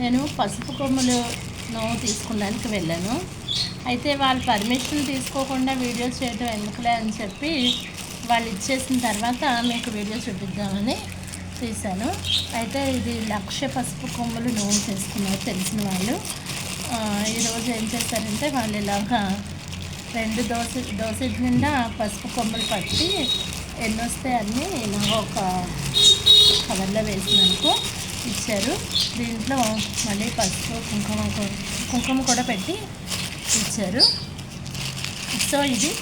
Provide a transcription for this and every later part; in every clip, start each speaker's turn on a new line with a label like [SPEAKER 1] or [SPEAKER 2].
[SPEAKER 1] నేను పసుపు కొమ్ములు నవ్వు తీసుకున్నానికి వెళ్ళాను. అయితే వాళ్ళు పర్మిషన్ తీసుకోకుండా వీడియోస్ చేయడం ఎందుకులే అని చెప్పి వాళ్ళు ఇచ్చేసిన తర్వాత మీకు వీడియో చూపిద్దామని తీశాను. అయితే ఇది లక్ష పసుపు కొమ్ములు నూనె తీసుకున్నారు తెలిసిన వాళ్ళు. ఈరోజు ఏం చేస్తారంటే వాళ్ళు ఇలాగా రెండు దోస దోశ నిండా పసుపు కొమ్మలు పట్టి ఎన్ని వస్తే అన్నీ ఇలా ఒక కవర్లో వేసినందుకు ఇచ్చారు. దీంట్లో మళ్ళీ పసుపు కుంకుమ కుంకుమ కూడా పెట్టి ఇచ్చారు. సో ఇది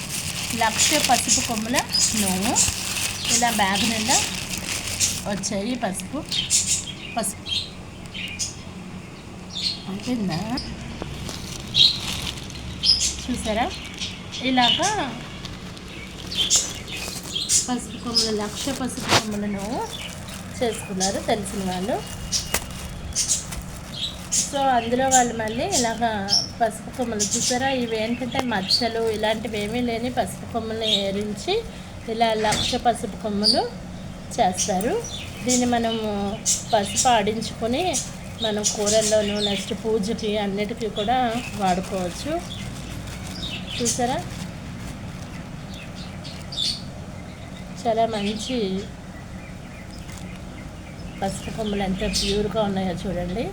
[SPEAKER 1] లక్ష పసుపు కొమ్ముల నూనె. ఇలా బ్యాగ్ నిండా వచ్చాయి పసుపు. పసుపు. అయిపోయిందా? చూసారా? ఇలాగా పసుపు కొమ్మలు లక్ష పసుపు కొమ్మలను చేసుకున్నారు తెలిసిన వాళ్ళు. సో అందులో వాళ్ళు మళ్ళీ ఇలాగా పసుపు కొమ్మలు చూసారా? ఇవి ఏంటంటే మచ్చలు ఇలాంటివి ఏమీ లేని పసుపు కొమ్మల్ని ఏరించి ఇలా లక్ష పసుపు కొమ్మలు చేస్తారు. దీన్ని మనము పసుపు ఆడించుకొని మనం కూరల్లోనూ నెక్స్ట్ పూజకి అన్నిటికీ కూడా వాడుకోవచ్చు. చూసారా? చాలా మంచి పసుపు కొమ్మలు ఎంత ప్యూర్గా ఉన్నాయో చూడండి.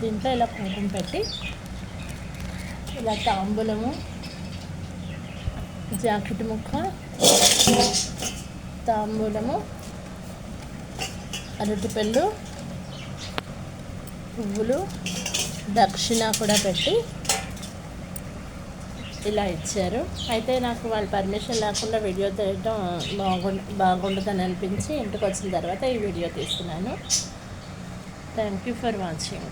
[SPEAKER 1] దీంట్లో ఇలా కుంకుమ పెట్టి ఇలా తాంబూలము జాకెట్ ముక్క తాంబూలము అరటిపళ్ళు పువ్వులు దక్షిణ కూడా పెట్టి ఇలా ఇచ్చారు. అయితే నాకు వాళ్ళ పర్మిషన్ లేకుండా వీడియో తీయడం బాగుండ బాగుండదని అనిపించి ఇంటికి వచ్చిన తర్వాత ఈ వీడియో తీస్తున్నాను. Thank you for watching